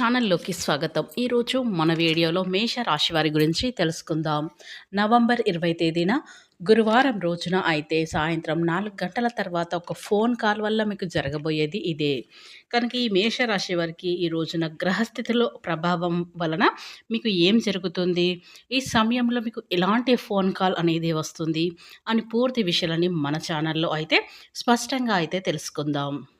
ఛానల్లోకి స్వాగతం. ఈరోజు మన వీడియోలో మేష రాశి వారి గురించి తెలుసుకుందాం. నవంబర్ ఇరవై తేదీన గురువారం రోజున అయితే సాయంత్రం నాలుగు గంటల తర్వాత ఒక ఫోన్ కాల్ వల్ల మీకు జరగబోయేది ఇదే. కనుక ఈ మేషరాశి వారికి ఈ రోజున గ్రహస్థితిలో ప్రభావం వలన మీకు ఏం జరుగుతుంది? ఈ సమయంలో మీకు ఎలాంటి ఫోన్ కాల్ అనేది వస్తుంది? అని పూర్తి విషయాలని మన ఛానల్లో అయితే స్పష్టంగా అయితే తెలుసుకుందాం.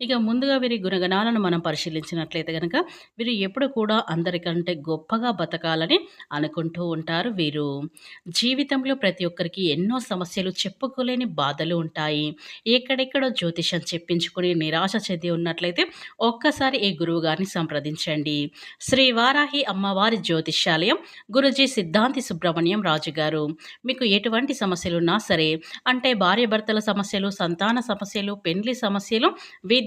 ఇక ముందుగా వీరి గుణగణాలను మనం పరిశీలించినట్లయితే కనుక వీరు ఎప్పుడు కూడా అందరికంటే గొప్పగా బతకాలని అనుకుంటూ ఉంటారు వీరు. జీవితంలో ప్రతి ఒక్కరికి ఎన్నో సమస్యలు చెప్పుకోలేని బాధలు ఉంటాయి. ఎక్కడెక్కడో జ్యోతిషం చెప్పించుకుని నిరాశ చెంది ఉన్నట్లయితే ఒక్కసారి ఈ గురువు గారిని సంప్రదించండి. శ్రీ వారాహి అమ్మవారి జ్యోతిష్యాలయం గురుజీ సిద్ధాంతి సుబ్రహ్మణ్యం రాజు గారు. మీకు ఎటువంటి సమస్యలున్నా సరే అంటే భార్యాభర్తల సమస్యలు సంతాన సమస్యలు పెండ్లి సమస్యలు విద్యా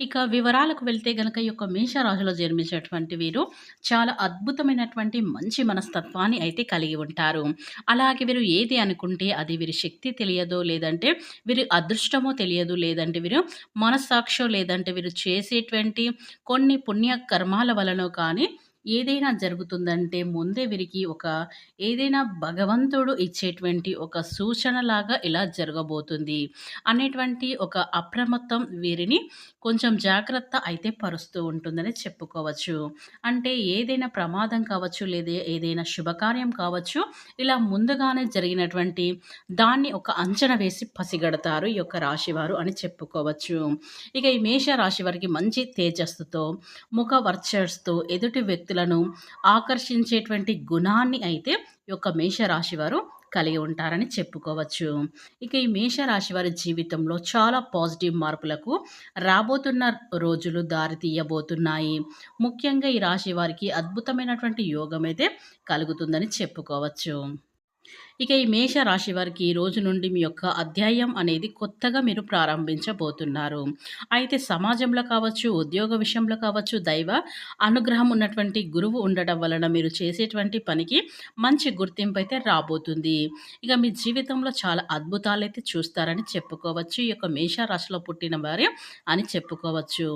ఇక వివరాలకు వెళ్తే గనక ఈ యొక్క మేషరాశిలో జన్మించినటువంటి వీరు చాలా అద్భుతమైనటువంటి మంచి మనస్తత్వాన్ని అయితే కలిగి ఉంటారు. అలాగే వీరు ఏది అనుకుంటే అది వీరి శక్తి తెలియదో లేదంటే వీరి అదృష్టమో తెలియదు లేదంటే వీరు మనస్సాక్షో లేదంటే వీరు చేసేటువంటి కొన్ని పుణ్య కర్మాల వలన కానీ ఏదైనా జరుగుతుందంటే ముందే వీరికి ఒక ఏదైనా భగవంతుడు ఇచ్చేటువంటి ఒక సూచనలాగా ఇలా జరగబోతుంది అనేటువంటి ఒక అప్రమత్తం వీరిని కొంచెం జాగ్రత్త అయితే పరుస్తూ ఉంటుందని చెప్పుకోవచ్చు. అంటే ఏదైనా ప్రమాదం కావచ్చు లేదా ఏదైనా శుభకార్యం కావచ్చు ఇలా ముందుగానే జరిగినటువంటి దాన్ని ఒక అంచనా వేసి పసిగడతారు ఈ యొక్క రాశివారు అని చెప్పుకోవచ్చు. ఇక ఈ మేష రాశి వారికి మంచి తేజస్సుతో ముఖ వర్చర్స్తో ఎదుటి వ్యక్తి వ్యక్తులను ఆకర్షించేటువంటి గుణాన్ని అయితే ఈ యొక్క మేషరాశి వారు కలిగి ఉంటారని చెప్పుకోవచ్చు. ఇక ఈ మేషరాశి వారి జీవితంలో చాలా పాజిటివ్ మార్పులకు రాబోతున్న రోజులు దారితీయబోతున్నాయి ముఖ్యంగా ఈ రాశి వారికి అద్భుతమైనటువంటి యోగం అయితే కలుగుతుందని చెప్పుకోవచ్చు. ఇక ఈ మేష రాశి వారికి ఈ రోజు నుండి మీ యొక్క అధ్యాయం అనేది కొత్తగా మీరు ప్రారంభించబోతున్నారు. అయితే సమాజంలో కావచ్చు ఉద్యోగ విషయంలో కావచ్చు దైవ అనుగ్రహం ఉన్నటువంటి గురువు ఉండటం వలన మీరు చేసేటువంటి పనికి మంచి గుర్తింపు అయితే రాబోతుంది. ఇక మీ జీవితంలో చాలా అద్భుతాలు అయితే చూస్తారని చెప్పుకోవచ్చు. ఈ యొక్క మేష రాశిలో పుట్టిన వారి అని చెప్పుకోవచ్చు.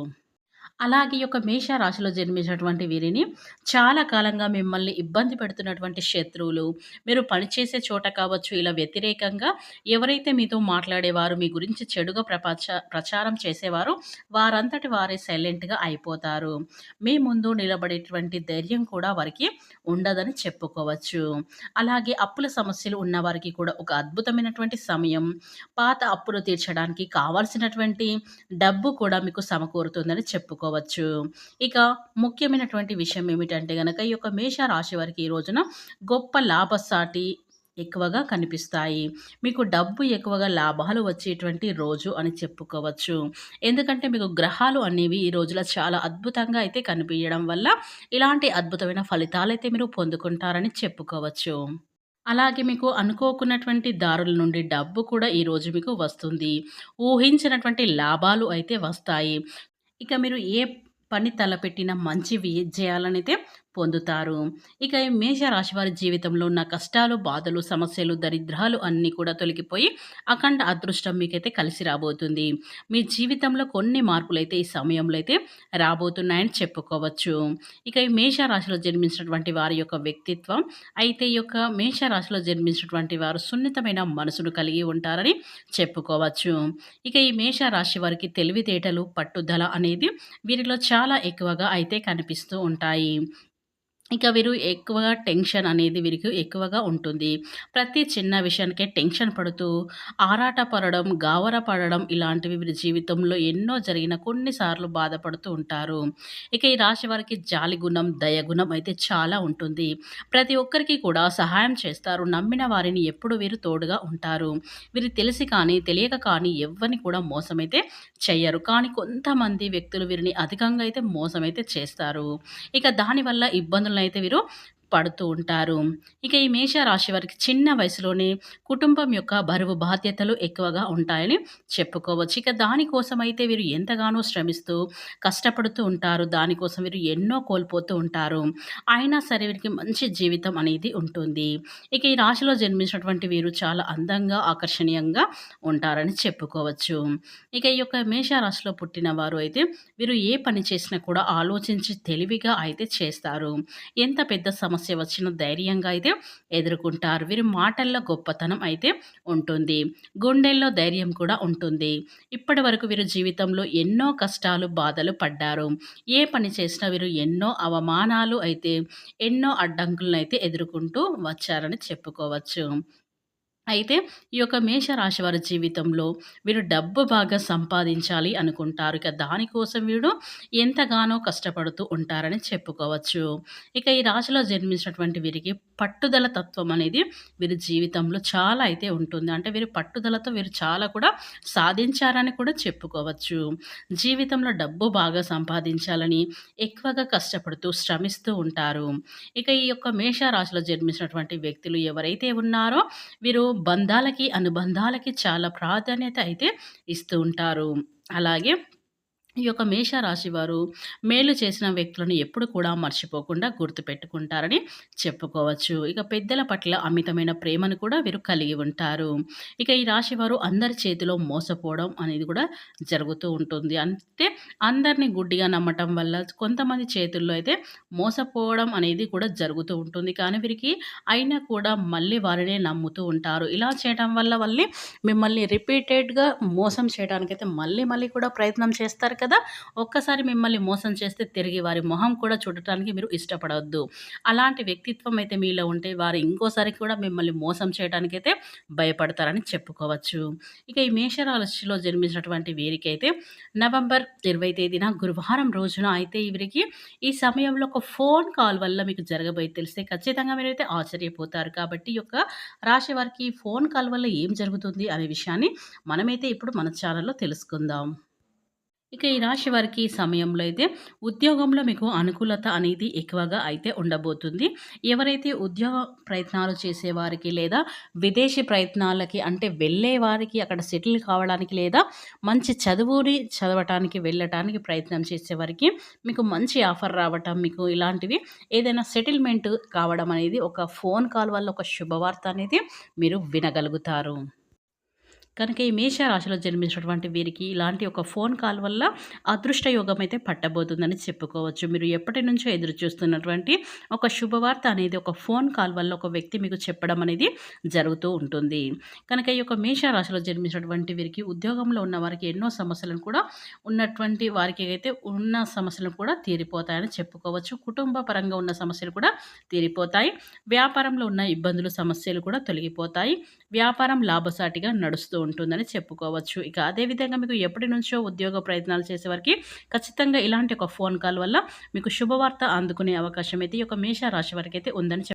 అలాగే యొక్క మేషరాశిలో జన్మించినటువంటి వీరిని చాలా కాలంగా మిమ్మల్ని ఇబ్బంది పెడుతున్నటువంటి శత్రువులు మీరు పనిచేసే చోట కావచ్చు ఇలా వ్యతిరేకంగా ఎవరైతే మీతో మాట్లాడేవారు మీ గురించి చెడుగా ప్రపంచ ప్రచారం చేసేవారు వారంతటి వారే సైలెంట్గా అయిపోతారు. మీ ముందు నిలబడేటువంటి ధైర్యం కూడా వారికి ఉండదని చెప్పుకోవచ్చు. అలాగే అప్పుల సమస్యలు ఉన్నవారికి కూడా ఒక అద్భుతమైనటువంటి సమయం పాత అప్పులు తీర్చడానికి కావాల్సినటువంటి డబ్బు కూడా మీకు సమకూరుతుందని చెప్పుకో చెప్పుకోవచ్చు ఇక ముఖ్యమైనటువంటి విషయం ఏమిటంటే కనుక ఈ యొక్క మేష రాశి వారికి ఈ రోజున గొప్ప లాభసాటి ఎక్కువగా కనిపిస్తాయి. మీకు డబ్బు ఎక్కువగా లాభాలు వచ్చేటువంటి రోజు అని చెప్పుకోవచ్చు. ఎందుకంటే మీకు గ్రహాలు అనేవి ఈ రోజులో చాలా అద్భుతంగా అయితే కనిపించడం వల్ల ఇలాంటి అద్భుతమైన ఫలితాలు అయితే మీరు పొందుకుంటారని చెప్పుకోవచ్చు. అలాగే మీకు అనుకోకున్నటువంటి దారుల నుండి డబ్బు కూడా ఈరోజు మీకు వస్తుంది. ఊహించినటువంటి లాభాలు అయితే వస్తాయి. ఇక మీరు ఏ పని తలపెట్టిన మంచి విజయాలనైతే పొందుతారు. ఇక మేషరాశి వారి జీవితంలో ఉన్న కష్టాలు బాధలు సమస్యలు దరిద్రాలు అన్నీ కూడా తొలగిపోయి అఖండ అదృష్టం మీకైతే కలిసి రాబోతుంది. మీ జీవితంలో కొన్ని మార్పులు అయితే ఈ సమయంలో అయితే రాబోతున్నాయని చెప్పుకోవచ్చు. ఇక ఈ మేషరాశిలో జన్మించినటువంటి వారి యొక్క వ్యక్తిత్వం అయితే ఈ యొక్క మేషరాశిలో జన్మించినటువంటి వారు సున్నితమైన మనసును కలిగి ఉంటారని చెప్పుకోవచ్చు. ఇక ఈ మేషరాశి వారికి తెలివితేటలు పట్టుదల అనేది వీరిలో చాలా ఎక్కువగా అయితే కనిపిస్తూ ఉంటాయి. ఇక వీరు ఎక్కువగా టెన్షన్ అనేది వీరికి ఎక్కువగా ఉంటుంది. ప్రతి చిన్న విషయానికే టెన్షన్ పడుతూ, ఆరాట పడడం, గావర పడడం ఇలాంటివి వీరి జీవితంలో ఎన్నో జరిగిన కొన్నిసార్లు బాధపడుతూ ఉంటారు. ఇక ఈ రాశి వారికి జాలి గుణం, దయ గుణం అయితే చాలా ఉంటుంది. ప్రతి ఒక్కరికి కూడా సహాయం చేస్తారు. నమ్మిన వారిని ఎప్పుడు వీరు తోడుగా ఉంటారు. వీరు తెలిసి కానీ, తెలియక కానీ ఎవ్వరిని కూడా మోసమైతే చెయ్యరు. కానీ కొంతమంది వ్యక్తులు వీరిని అధికంగా అయితే మోసమైతే చేస్తారు. ఇక దానివల్ల ఇబ్బందులనైతే వీరు పడుతూ ఉంటారు. ఇక ఈ మేష రాశి వారికి చిన్న వయసులోనే కుటుంబం యొక్క బరువు బాధ్యతలు ఎక్కువగా ఉంటాయని చెప్పుకోవచ్చు. ఇక దానికోసం అయితే వీరు ఎంతగానో శ్రమిస్తూ, కష్టపడుతూ ఉంటారు. దానికోసం వీరు ఎన్నో కోల్పోతూ ఉంటారు. అయినా సరే వీరికి మంచి జీవితం అనేది ఉంటుంది. ఇక ఈ రాశిలో జన్మించినటువంటి వీరు చాలా అందంగా, ఆకర్షణీయంగా ఉంటారని చెప్పుకోవచ్చు. ఇక ఈ యొక్క మేష రాశిలో పుట్టిన వారు అయితే వీరు ఏ పని చేసినా కూడా ఆలోచించి తెలివిగా అయితే చేస్తారు. ఎంత పెద్ద సమ సమస్య వచ్చిన ధైర్యంగా అయితే ఎదుర్కొంటారు. వీరి మాటల్లో గొప్పతనం అయితే ఉంటుంది. గుండెల్లో ధైర్యం కూడా ఉంటుంది. ఇప్పటివరకు వీరు జీవితంలో ఎన్నో కష్టాలు, బాధలు పడ్డారు. ఏ పని చేసినా వీరు ఎన్నో అవమానాలు అయితే, ఎన్నో అడ్డంకులను అయితే ఎదుర్కొంటూ వచ్చారని చెప్పుకోవచ్చు. అయితే ఈ యొక్క మేషరాశి వారి జీవితంలో వీరు డబ్బు బాగా సంపాదించాలి అనుకుంటారు. ఇక దానికోసం వీడు ఎంతగానో కష్టపడుతూ ఉంటారని చెప్పుకోవచ్చు. ఇక ఈ రాశిలో జన్మించినటువంటి వీరికి పట్టుదల తత్వం అనేది వీరి జీవితంలో చాలా అయితే ఉంటుంది. అంటే వీరు పట్టుదలతో వీరు చాలా కూడా సాధించారని కూడా చెప్పుకోవచ్చు. జీవితంలో డబ్బు బాగా సంపాదించాలని ఎక్కువగా కష్టపడుతూ, శ్రమిస్తూ ఉంటారు. ఇక ఈ యొక్క మేష రాశిలో జన్మించినటువంటి వ్యక్తులు ఎవరైతే ఉన్నారో వీరు బంధాలకి, అనుబంధాలకి చాలా ప్రాధాన్యత అయితే ఇస్తూ ఉంటారు. అలాగే ఈ యొక్క మేషరాశి వారు మేలు చేసిన వ్యక్తులను ఎప్పుడు కూడా మర్చిపోకుండా గుర్తుపెట్టుకుంటారని చెప్పుకోవచ్చు. ఇక పెద్దల పట్ల అమితమైన ప్రేమను కూడా వీరు కలిగి ఉంటారు. ఇక ఈ రాశి వారు అందరి చేతిలో మోసపోవడం అనేది కూడా జరుగుతూ ఉంటుంది. అంటే అందరిని గుడ్డిగా నమ్మటం వల్ల కొంతమంది చేతుల్లో అయితే మోసపోవడం అనేది కూడా జరుగుతూ ఉంటుంది. కానీ వీరికి అయినా కూడా మళ్ళీ వారినే నమ్ముతూ ఉంటారు. ఇలా చేయటం వల్ల వాళ్ళని మిమ్మల్ని రిపీటెడ్‌గా మోసం చేయడానికైతే మళ్ళీ మళ్ళీ కూడా ప్రయత్నం చేస్తారు కదా! ఒక్కసారి మిమ్మల్ని మోసం చేస్తే తిరిగి వారి మొహం కూడా చూడటానికి మీరు ఇష్టపడవద్దు అలాంటి వ్యక్తిత్వం అయితే మీలో ఉంటే వారు ఇంకోసారి కూడా మిమ్మల్ని మోసం చేయడానికైతే భయపడతారని చెప్పుకోవచ్చు. ఇక ఈ మేషరాశిలో జన్మించినటువంటి వీరికైతే నవంబర్ 20 తేదీన గురువారం రోజున అయితే వీరికి ఈ సమయంలో ఒక ఫోన్ కాల్ వల్ల మీకు జరగబోయి తెలిస్తే ఖచ్చితంగా మీరైతే ఆశ్చర్యపోతారు. కాబట్టి ఈ యొక్క రాశి వారికి ఫోన్ కాల్ వల్ల ఏం జరుగుతుంది అనే విషయాన్ని మనమైతే ఇప్పుడు మన ఛానల్‌లో తెలుసుకుందాం. ఇక ఈ రాశి వారికి ఈ సమయంలో అయితే ఉద్యోగంలో మీకు అనుకూలత అనేది ఎక్కువగా అయితే ఉండబోతుంది. ఎవరైతే ఉద్యోగ ప్రయత్నాలు చేసేవారికి లేదా విదేశీ ప్రయత్నాలకి అంటే వెళ్ళే వారికి అక్కడ సెటిల్ కావడానికి లేదా మంచి చదువుని చదవటానికి వెళ్ళటానికి ప్రయత్నం చేసేవారికి మీకు మంచి ఆఫర్ రావటం మీకు ఇలాంటివి ఏదైనా సెటిల్మెంట్ కావడం అనేది ఒక ఫోన్ కాల్ వల్ల ఒక శుభవార్త అనేది మీరు వినగలుగుతారు. కనుక ఈ మేషరాశిలో జన్మించినటువంటి వీరికి ఇలాంటి ఒక ఫోన్ కాల్ వల్ల అదృష్ట యోగం అయితే పట్టబోతుందని చెప్పుకోవచ్చు. మీరు ఎప్పటి నుంచో ఎదురు చూస్తున్నటువంటి ఒక శుభవార్త అనేది ఒక ఫోన్ కాల్ వల్ల ఒక వ్యక్తి మీకు చెప్పడం అనేది జరుగుతూ ఉంటుంది. కనుక ఈ యొక్క మేష రాశిలో జన్మించినటువంటి వీరికి ఉద్యోగంలో ఉన్న వారికి ఎన్నో సమస్యలను కూడా ఉన్నటువంటి వారికి అయితే ఉన్న సమస్యలు కూడా తీరిపోతాయని చెప్పుకోవచ్చు. కుటుంబ పరంగా ఉన్న సమస్యలు కూడా తీరిపోతాయి. వ్యాపారంలో ఉన్న ఇబ్బందులు, సమస్యలు కూడా తొలగిపోతాయి. వ్యాపారం లాభసాటిగా నడుస్తూ ఉంటుందని చెప్పుకోవచ్చు. ఇక అదే విధంగా మీకు ఎప్పటి నుంచో ఉద్యోగ ప్రయత్నాలు చేసేవారికి ఖచ్చితంగా ఇలాంటి ఒక ఫోన్ కాల్ వల్ల మీకు శుభవార్త అందుకునే అవకాశం అయితే ఈ యొక్క మేష రాశి వారికైతే ఉందని